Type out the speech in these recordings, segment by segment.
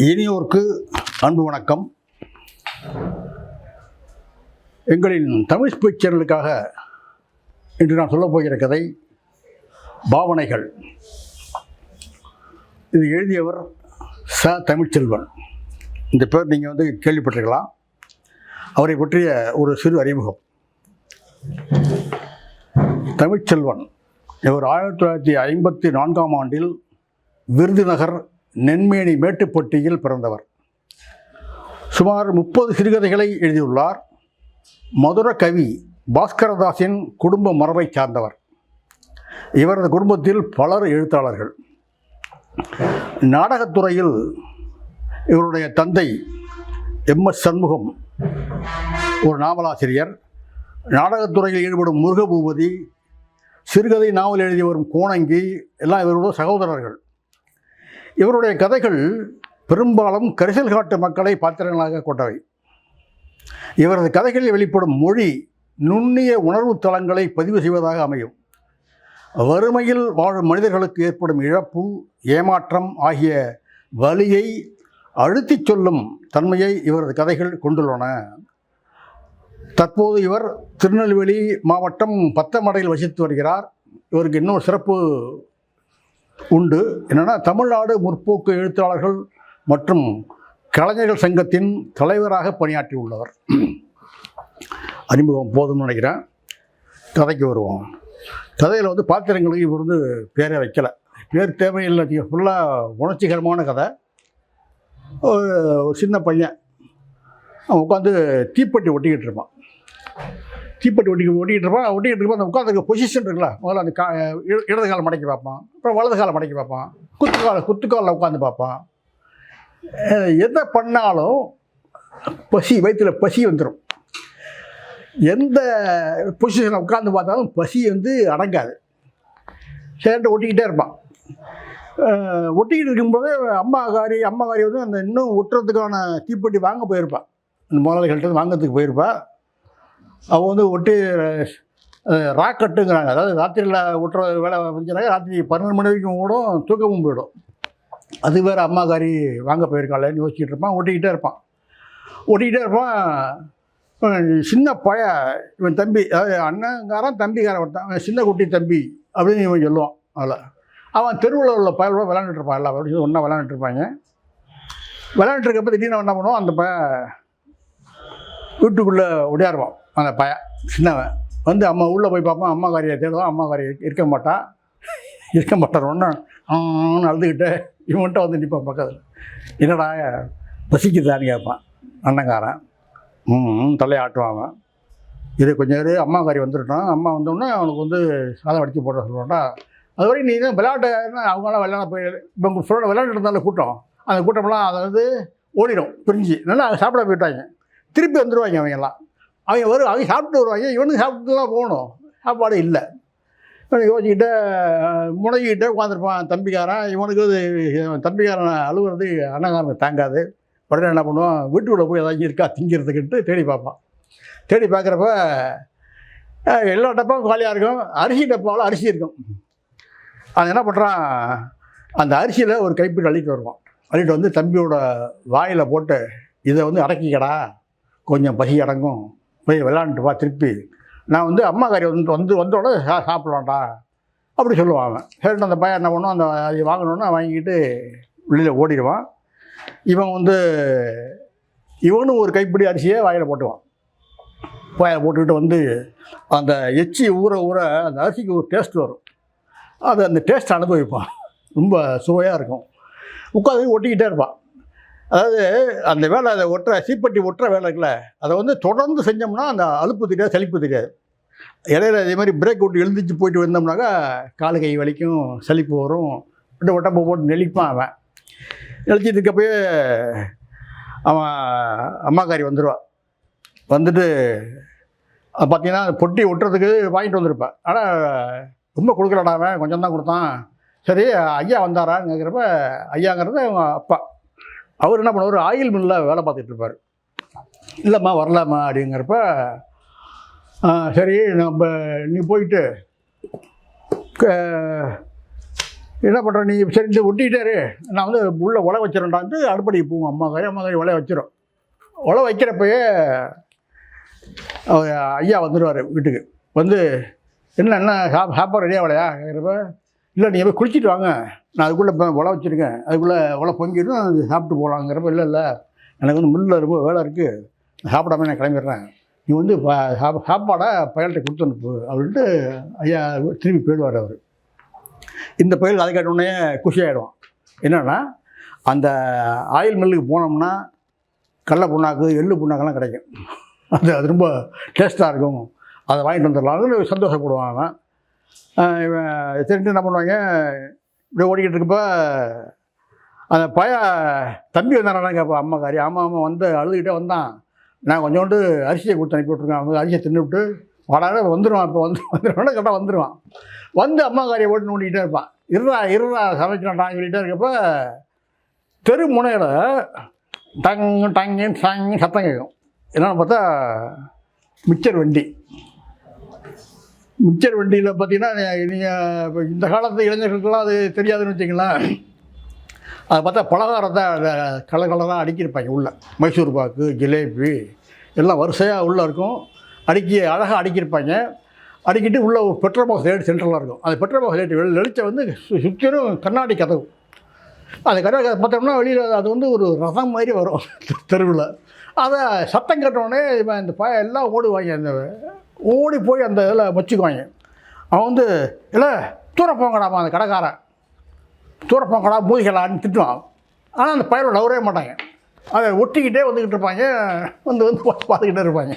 இனியோருக்கு அன்பு வணக்கம். எங்களின் தமிழ் ஸ்பீச் சேனலுக்காக இன்று நான் சொல்லப் போகிற கதை பாவனைகள். இது எழுதியவர் ச. தமிழ்ச்செல்வன். இந்த பேர் நீங்கள் வந்து கேள்விப்பட்டிருக்கலாம். அவரை பற்றிய ஒரு சிறு அறிமுகம். தமிழ்ச்செல்வன் இவர் ஆயிரத்தி தொள்ளாயிரத்தி ஐம்பத்தி நான்காம் ஆண்டில் விருதுநகர் நென்மேனி மேட்டுப்பட்டியில் பிறந்தவர். சுமார் முப்பது சிறுகதைகளை எழுதியுள்ளார். மதுர கவி பாஸ்கரதாஸின் குடும்ப மரபை சார்ந்தவர். இவரது குடும்பத்தில் பலர் எழுத்தாளர்கள். நாடகத்துறையில் இவருடைய தந்தை எம். எஸ். சண்முகம் ஒரு நாவலாசிரியர். நாடகத்துறையில் ஈடுபடும் முருகபூபதி சிறுகதை நாவல் எழுதி வரும் கோணங்கி எல்லாம் இவரோட சகோதரர்கள். இவருடைய கதைகள் பெரும்பாலும் கரிசல் காட்டு மக்களை பாத்திரங்களாக கொண்டவை. இவரது கதைகளில் வெளிப்படும் மொழி நுண்ணிய உணர்வு தளங்களை பதிவு செய்வதாக அமையும். வறுமையில் வாழும் மனிதர்களுக்கு ஏற்படும் இழப்பு ஏமாற்றம் ஆகிய வலியை அழுத்திச் சொல்லும் தன்மையை இவரது கதைகள் கொண்டுள்ளன. தற்போது இவர் திருநெல்வேலி மாவட்டம் பத்தமடையில் வசித்து வருகிறார். இவருக்கு இன்னொரு சிறப்பு உண்டு. என்னென்னா தமிழ்நாடு முற்போக்கு எழுத்தாளர்கள் மற்றும் கலைஞர்கள் சங்கத்தின் தலைவராக பணியாற்றியுள்ளவர் அறிமுகம் போதும்னு நினைக்கிறேன். கதைக்கு வருவோம். கதையில் வந்து பாத்திரங்களுக்கு இவர் வந்து பேரே வைக்கலை. பேர் தேவையில்லை ஃபுல்லாக உணர்ச்சிகரமான கதை. ஒரு ஒரு சின்ன பையன். அவன் உட்காந்து தீப்பெட்டி ஒட்டிக்கிட்டு இருப்பான். தீப்பெட்டி ஒட்டி ஒட்டிகிட்டு இருப்பான் ஒட்டிக்கிட்டு இருப்பான் அந்த உட்காந்துருக்க பொசிஷன் இருக்குல்ல முதல்ல அந்த கா இடது காலை மடக்கி பார்ப்பான் அப்புறம் வலது காலை மடக்கி பார்ப்பான் குத்துக்கால குத்துக்காலில் உட்காந்து பார்ப்பான். எதை பண்ணாலும் பசி வயிற்றுல பசி வந்துடும் எந்த பொசிஷனில் உட்காந்து பார்த்தாலும் பசி வந்து அடங்காது. சேர்ந்து ஒட்டிக்கிட்டே இருப்பான். ஒட்டிக்கிட்டு இருக்கும்போது அம்மா காரி அம்மா காரி வந்து அந்த இன்னும் ஒட்டுறதுக்கான தீப்பெட்டி வாங்க போயிருப்பான் இந்த முதலாளிகள்கிட்ட வாங்கிறதுக்கு போயிருப்பாள் அவங்க வந்து ஒட்டி ராக்கெட்டுங்கிறாங்க. அதாவது ராத்திரியில் ஒட்டுற வேலை வந்துச்சுனாக்க ராத்திரி பன்னெண்டு மணி வரைக்கும் கூட தூக்கமும் போயிடும். அது வேறு அம்மா காரி வாங்க போயிருக்காளேன்னு யோசிச்சுட்டு இருப்பான் ஒட்டிக்கிட்டே இருப்பான். ஒட்டிக்கிட்டே இருப்பான். சின்ன பய இவன் தம்பி அதாவது அண்ணங்காரன் தம்பிக்காரன் ஒருத்தான். அவன் சின்ன குட்டி தம்பி அப்படின்னு இவன் சொல்லுவான் அதில் அவன் தெருவில் உள்ள பயலோட விளாண்டுட்டு இருப்பான். எல்லாம் ஒன்றா விளாண்டுட்டு இருப்பாங்க. விளாண்டுட்டு திடீர்னு என்ன பண்ணுவோம் அந்த பையன் வீட்டுக்குள்ளே ஒடியாருவான் அந்த பய சின்னவன். வந்து அம்மா உள்ளே போய் பார்ப்பான் அம்மா காரியை தேடுவான் அம்மா காரியை இருக்க மாட்டா. இருக்க மாட்டார். ஒன்று ஆன்னு அழுதுகிட்டு இவன்கிட்ட வந்து நிற்பான் பக்கத்தில். என்னடா பசிக்குதான்னு கேட்பான் அண்ணங்காரன். ம் தலையை ஆட்டுவான் அவன். இது கொஞ்சம் நேரம் அம்மா காரி வந்துட்டான் அம்மா வந்தோடனே அவனுக்கு வந்து சாதம் அடித்து போட சொல்லுவான்டா. அது வரைக்கும் நீ தான் விளையாட்டு அவங்களாம் விளையாட போய் இப்போ உங்கள் ஃப்ரெண்ட் விளையாட்டு இருந்தாலும் கூட்டம். அந்த கூட்டம்லாம் அதாவது ஓடிடும் பிரிஞ்சு. நல்லா சாப்பிட போயிட்டாங்க திருப்பி வந்துடுவாங்க அவங்க எல்லாம். அவங்க வரும் அவங்க சாப்பிட்டு வருவாங்க இவனுக்கு சாப்பிட்டு தான் போகணும். சாப்பாடு இல்லை. இவன் யோசிச்சுக்கிட்டே முடங்கிக்கிட்டே உட்காந்துருப்பான் தம்பிக்காரன். இவனுக்கு இவன் தம்பிக்காரன் அழுகுறது அண்ணங்காரனுக்கு தாங்காது. உடனே என்ன பண்ணுவான்? வீட்டுக்குள்ளே போய் ஏதாச்சும் இருக்கா திங்கிறதுக்கிட்டு தேடி பார்ப்பான். தேடி பார்க்குறப்ப எல்லா டப்பாவும் காலியாக இருக்கும். அரிசி டப்பாவில் அரிசி இருக்கும். அது என்ன பண்ணுறான் அந்த அரிசியில் ஒரு கைப்பிடி அள்ளிட்டு வருவான். அள்ளிட்டு வந்து தம்பியோட வாயில் போட்டு இதை வந்து அடக்கிக்கடா. கொஞ்சம் பசி அடங்கும். போய் விளாண்டுட்டு வா திருப்பி. நான் வந்து அம்மா கறி வந்து வந்து வந்தோட சா சாப்பிட்லாம்டா. அப்படி சொல்லுவான் அவன். சரிட்டு அந்த பையன் என்ன பண்ணுவான் அந்த அது வாங்கணுன்னா வாங்கிக்கிட்டு வெளியில் ஓடிடுவான். இவன் வந்து இவனும் ஒரு கைப்பிடி அரிசியை வாயில் போட்டுவான். வாயில் போட்டுக்கிட்டு வந்து அந்த எச்சி ஊற ஊற அந்த அரிசிக்கு ஒரு டேஸ்ட் வரும். அது அந்த டேஸ்ட் அனுபவிப்பான். ரொம்ப சுவையாக இருக்கும். உட்காந்து ஒட்டிக்கிட்டே இருப்பான். அதாவது அந்த வேலை அதை ஒட்டுற சீப்பட்டி ஒட்டுற வேலை இருக்குல்ல அதை வந்து தொடர்ந்து செஞ்சோம்னா அந்த அலுப்பு தெரியாது சலிப்பு தெரியாது. இடையில இதே மாதிரி பிரேக் விட்டு எழுந்திரிச்சு போயிட்டு வந்தோம்னாக்கா காலு கை வலிக்கும் சளிப்பு வரும். விட்டு உடம்பு போட்டு நெளிப்பான் அவன். நெளிச்சிட்டு இருக்கப்பயே அவன் அம்மாக்காரி வந்துடுவான் வந்துட்டு பார்த்தீங்கன்னா அந்த பொட்டி ஒட்டுறதுக்கு வாங்கிட்டு வந்திருப்பேன் ஆனால் ரொம்ப கொடுக்கலடாவன் கொஞ்சம் தான் கொடுத்தான். சரி ஐயா வந்தாராங்கிறப்ப ஐயாங்கிறது அவங்க அப்பா. அவர் என்ன பண்ணுவார்? ஆயில் மில்லில் வேலை பார்த்துட்டு இருப்பார். இல்லைம்மா வரலாமா அப்படிங்கிறப்ப சரி நம்ம நீ போயிட்டு க- என்ன பண்ணுற நீ? சரிட்டு ஒட்டிக்கிட்டாரு. நான் வந்து உள்ளே உலை வச்சிடண்டான்ட்டு அடுப்படிக்கு போவோம். அம்மா காரி அம்மா காரி உலை வச்சிடும் உலை வைக்கிறப்பயே ஐயா வந்துடுவார் வீட்டுக்கு. வந்து என்ன என்ன சாப் சாப்பாடு ரெடியாக வளையா கேட்குறப்ப இல்லை நீங்கள் போய் குளிச்சுட்டு வாங்க. நான் அதுக்குள்ளே இப்போ உழ வச்சுருக்கேன். அதுக்குள்ளே உழ பொங்கிடும். அது சாப்பிட்டு போகலாங்கிறப்ப இல்லை இல்லை. எனக்கு வந்து முள்ளில் ரொம்ப வேலை இருக்குது சாப்பிடாம நான் கிளம்பிடுறேன். நீ வந்து சாப்பாடை பயல்கிட்ட கொடுத்து அனுப்பு. அப்படின்ட்டு ஐயா திரும்பி போயிடுவார் அவர். இந்த பயில் அதை கேட்டோடனே குஷி ஆகிடுவான் என்னென்னா அந்த ஆயில் மில்லுக்கு போனோம்னா கடல புண்ணாக்கு எள்ளு புண்ணாக்கெல்லாம் கிடைக்கும். அது அது ரொம்ப டேஸ்ட்டாக இருக்கும். அதை வாங்கிட்டு வந்துடலாம் சந்தோஷப்படுவான் அவன். இவன் சரின்ட்டு என்ன பண்ணுவாங்க? இப்படி ஓடிக்கிட்டு இருக்கப்ப அந்த பய தம்பி வந்தானா கேட்பா அம்மா காரி. ஆமாம் ஆமாம் வந்து அழுதுகிட்டே வந்தான். நான் கொஞ்சோண்டு அரிசியை கொடுத்து அனுப்பி விட்ருக்கேன் அவங்க அரிசியை தின்னு விட்டு வாடாத வந்துடுவான் இப்போ வந்து வந்துடுவான் கரெக்டாக வந்துடுவான் வந்து அம்மா காரியை ஓட்டு நோண்டிக்கிட்டே இருப்பான். இருறா இருறா சமைக்கிறான்டான்னு சொல்லிகிட்டே இருக்கப்போ தெரு முனையில் டங் டங்கு டங் சத்தம் கேட்கும். என்னென்னு பார்த்தா மிக்சர் வண்டி. மிக்சர் வண்டியில் பார்த்தீங்கன்னா நீங்கள் இந்த காலத்து இளைஞர்களுக்கெல்லாம் அது தெரியாதுன்னு வச்சிங்களேன் அதை பார்த்தா பலகாரத்தை கலர் கலராக அடுக்கியிருப்பாங்க உள்ளே மைசூர் பாக்கு ஜிலேபி எல்லாம் வரிசையாக உள்ளே இருக்கும் அடுக்கி அழகாக அடுக்கியிருப்பாங்க அடுக்கிட்டு உள்ளே பெட்ரோல் பாக்ஸ் லைட் சென்டரில் இருக்கும் அந்த பெட்ரோல் பாக்ஸ் லைட் வெளிச்சம் வந்து சு- சுற்றிலும் கண்ணாடி கதவு அந்த கதவு கதை பார்த்தோம்னா வெளியில் அது வந்து ஒரு ரசம் மாதிரி வரும் தெருவில் அதை சத்தம் கேட்டோடனே இந்த பய எல்லாம் ஓடுவாங்க அந்த ஓடி போய் அந்த இதில் வச்சுக்குவாங்க. அவன் வந்து இல்லை தூர போங்கடாமா அந்த கடைக்காரன். தூர போங்கடா மூதிகளான்னு திட்டுவான். ஆனால் அந்த பயலோட நவரவே மாட்டாங்க. அதை ஒட்டிக்கிட்டே வந்துக்கிட்டு இருப்பாங்க. வந்து வந்து பார்த்துக்கிட்டே இருப்பாங்க.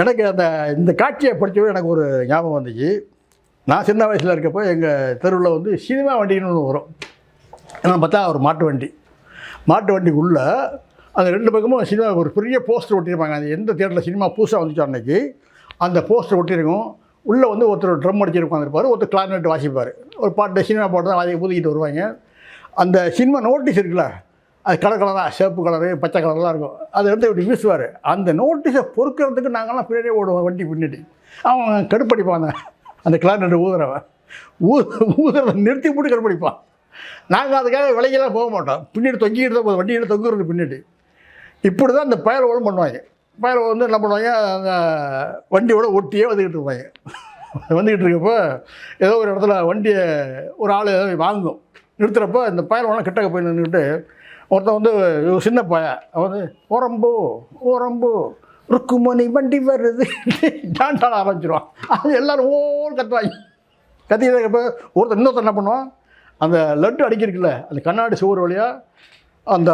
எனக்கு அந்த இந்த காட்சியை படித்தவே எனக்கு ஒரு ஞாபகம் வந்துச்சு. நான் சின்ன வயசில் இருக்கப்போ எங்கள் தெருவில் வந்து சினிமா வண்டின்னு ஒன்று வரும். ஏன்னா பார்த்தா ஒரு மாட்டு வண்டி. மாட்டு வண்டிக்குள்ளே அந்த ரெண்டு பக்கமும் சினிமா ஒரு பெரிய போஸ்டர் ஒட்டியிருப்பாங்க. அது எந்த தேட்டரில் சினிமா புதுசாக வந்துச்சோ அன்னைக்கு. அந்த போஸ்டர் ஒட்டியிருக்கும். உள்ளே வந்து ஒருத்தர் ட்ரம் அடிச்சுட்டு உட்காந்துருப்பார் ஒருத்தர் கிளாரினட் வாசிப்பார். ஒரு பாட்டு சினிமா பாட்டு தான் வாசி ஊதிக்கிட்டு வருவாங்க. அந்த சினிமா நோட்டீஸ் இருக்குல்ல அது கலர் கலராக சிவப்பு கலரு பச்சை கலர்லாம் இருக்கும். அதை எடுத்து இப்படி வீசுவார். அந்த நோட்டீஸை பொறுக்கிறதுக்கு நாங்கள்லாம் பின்னாடியே ஓடுவோம் வண்டி பின்னாடி. அவன் கடுப்படிப்பான் அந்த கிளாரினட் ஊதுறவன். ஊ ஊதுறதை நிறுத்தி போட்டு கடுப்படிப்பான். நாங்கள் அதுக்காக விலைக்கெல்லாம் போக மாட்டோம். பின்னாடி தொங்கிக்கிட்டு தான் போதும் வண்டியில் தொங்குறது பின்னாடி. இப்படி தான் அந்த பயல் ஓடும் பண்ணுவாங்க. பயல் வந்து என்ன பண்ணுவாங்க அந்த வண்டியோட ஒட்டியே வந்துக்கிட்டு இருப்பாங்க. வந்துக்கிட்டு இருக்கப்போ ஏதோ ஒரு இடத்துல வண்டியை ஒரு ஆள் வாங்கும். நிறுத்துறப்போ இந்த பயல் வேணால் கிட்டக்க போய் நின்றுக்கிட்டு ஒருத்தன் வந்து சின்ன பய. வந்து ஓரம்பு ஓரம்பு ருக்குமணி வண்டி வருது. டான்ஸ் ஆரம்பிச்சிருவான். அது எல்லோரும் ஓர் கத்துவாங்க. கத்திக்கிட்டு இருக்கப்போ ஒருத்தர் இன்னொருத்தர் என்ன பண்ணுவான் அந்த லட்டு அடிக்கிருக்குல்ல அந்த கண்ணாடி சுவர் வழியாக அந்த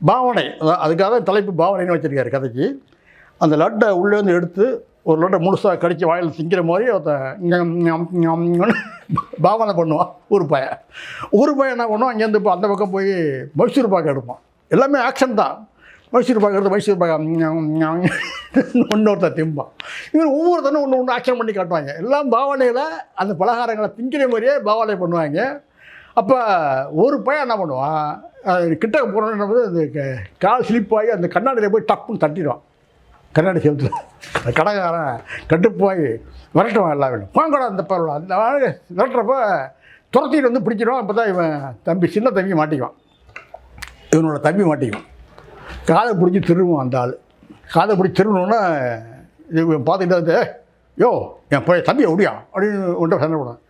பாவனை அதான் அதுக்காக தலைப்பு பாவனைன்னு வச்சுருக்காரு கதைக்கு. அந்த லட்டை உள்ளேருந்து எடுத்து ஒரு லட்டை முழுசாக கடித்து வாயில் திங்கிற மாதிரி ஒருத்தன் பாவனை பண்ணுவான் ஒரு பையன் ஒரு பையன் என்ன பண்ணுவான் அங்கேருந்து இப்போ அந்த பக்கம் போய் மைசூர் பாக்கு எடுப்பான். எல்லாமே ஆக்ஷன் தான். மைசூர் பாக்கு எடுத்து மைசூர் பாக்கு இன்னொருத்தர் திம்பான். இவன் ஒவ்வொருத்தனும் ஒன்று ஒன்று ஆக்ஷன் பண்ணி காட்டுவாங்க. எல்லாம் பாவனையில் அந்த பலகாரங்களை திங்கிற மாதிரியே பாவனை பண்ணுவாங்க. அப்போ ஒரு பையன் என்ன பண்ணுவான் கிட்ட போனோன்னு போது அந்த கால் ஸ்லிப்பாகி அந்த கண்ணாடியில் போய் டப்புன்னு தட்டிடுவான் கண்ணாடி செவத்தில். கடைக்காரன் கட்டுப்பாய் விரட்டுவான் எல்லா வேணும் பாங்கடா அந்த பரவாயில்ல அந்த ஆள் விரட்டுறப்ப துரத்திட்டு வந்து பிடிச்சிடுவான். அப்போ தான் இவன் தம்பி சின்ன தம்பி மாட்டிக்குவான். இவனோட தம்பி மாட்டிக்குவான். காதை பிடிச்சி திரும்புவான் அந்த ஆள். காதை பிடிச்சி திரும்பினோன்னா இவன் பார்த்துக்கிட்டு வந்து யோ என் பழைய தம்பியை ஒடியா அப்படின்னு ஒன்றை சண்டை போடுவான்.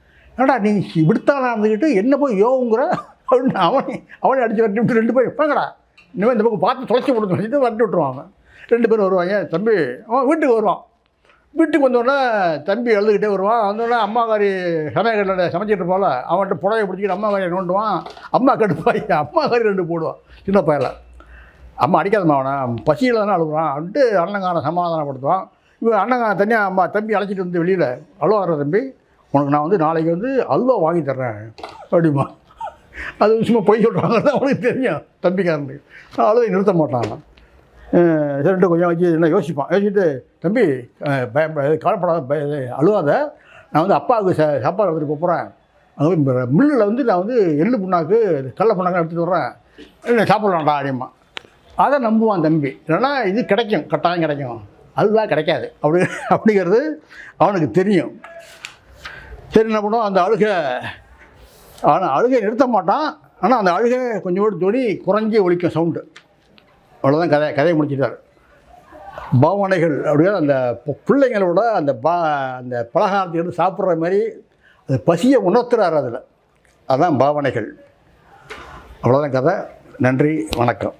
ஏடா நீ இப்படித்தான் இருந்துக்கிட்டு என்ன போய் யோங்கிற அப்படின்னு அவனை அவனை அடித்து வரட்டி விட்டு ரெண்டு பேரும் போங்கடா. இனிமேல் இந்த பக்கம் பார்த்து தொலைச்சி கொடுத்து சொல்லிட்டு வரட்டி விட்டுருவான் அவன். ரெண்டு பேரும் வருவாங்க தம்பி. அவன் வீட்டுக்கு வருவான். வீட்டுக்கு வந்தோடனே தம்பி எழுதுகிட்டே வருவான். வந்தோடனே அம்மாக்காரி சமையல் சமைச்சிட்டு போல அவன்கிட்ட புடவை பிடிச்சிக்கிட்டு அம்மாக்காரியை நோண்டுவான். அம்மா கடுப்பாய் அம்மாக்காரி ரெண்டு போடுவான். சின்ன பையல அம்மா அடிக்காதம்மா அவனை. பசியில் தானே அழுகுறான். அப்படின்ட்டு அண்ணங்காரன் சமாதானப்படுத்துவான். இவன் அண்ணங்காரன் தனியாக அம்மா தம்பி அழைச்சிட்டு வந்து வெளியில் அழுவாடுற தம்பி. உனக்கு நான் வந்து நாளைக்கு வந்து அல்வா வாங்கி தர்றேன். அப்படிமா அது சும்மா பொய் சொல்கிறாங்கன்னு அவனுக்கு தெரியும். தம்பிக்காரனுக்கு. அழுதை நிறுத்த மாட்டான். சரிட்டு கொஞ்சம் வச்சு என்ன யோசிப்பான். யோசிச்சுட்டு தம்பி பயம் பய- கவலைப்படாத பய அழுவாத. நான் வந்து அப்பாவுக்கு ச சாப்பாடு எடுத்துகிட்டு போகிறேன் அங்கே மில்லில் வந்து நான் வந்து எள்ளு புண்ணாக்கு கடல புண்ணாக்கு எடுத்துகிட்டு வர்றேன். இல்லை சாப்பிட்லாம்டா அப்படிமா அதை நம்புவான் தம்பி. இல்லைன்னா இது கிடைக்கும் கட்டாயம் கிடைக்கும். அதுதான் கிடைக்காது. அப்படி அப்படிங்கிறது அவனுக்கு தெரியும். சரி என்ன பண்ணுவோம்? அந்த அழுகை ஆனால் அழுகை நிறுத்த மாட்டான். ஆனால் அந்த அழுகை கொஞ்சோடு துணி குறைஞ்சி ஒழிக்கும் சவுண்டு அவ்வளோதான் கதை கதையை முடிச்சிட்டார். பாவனைகள் அப்படியே அந்த பிள்ளைங்களோட அந்த பா அந்த பலகாரத்தை எடுத்து சாப்பிட்ற மாதிரி அது பசியை உணர்த்துறாரு அதில். அதுதான் பாவனைகள். அவ்வளோதான் கதை. நன்றி வணக்கம்.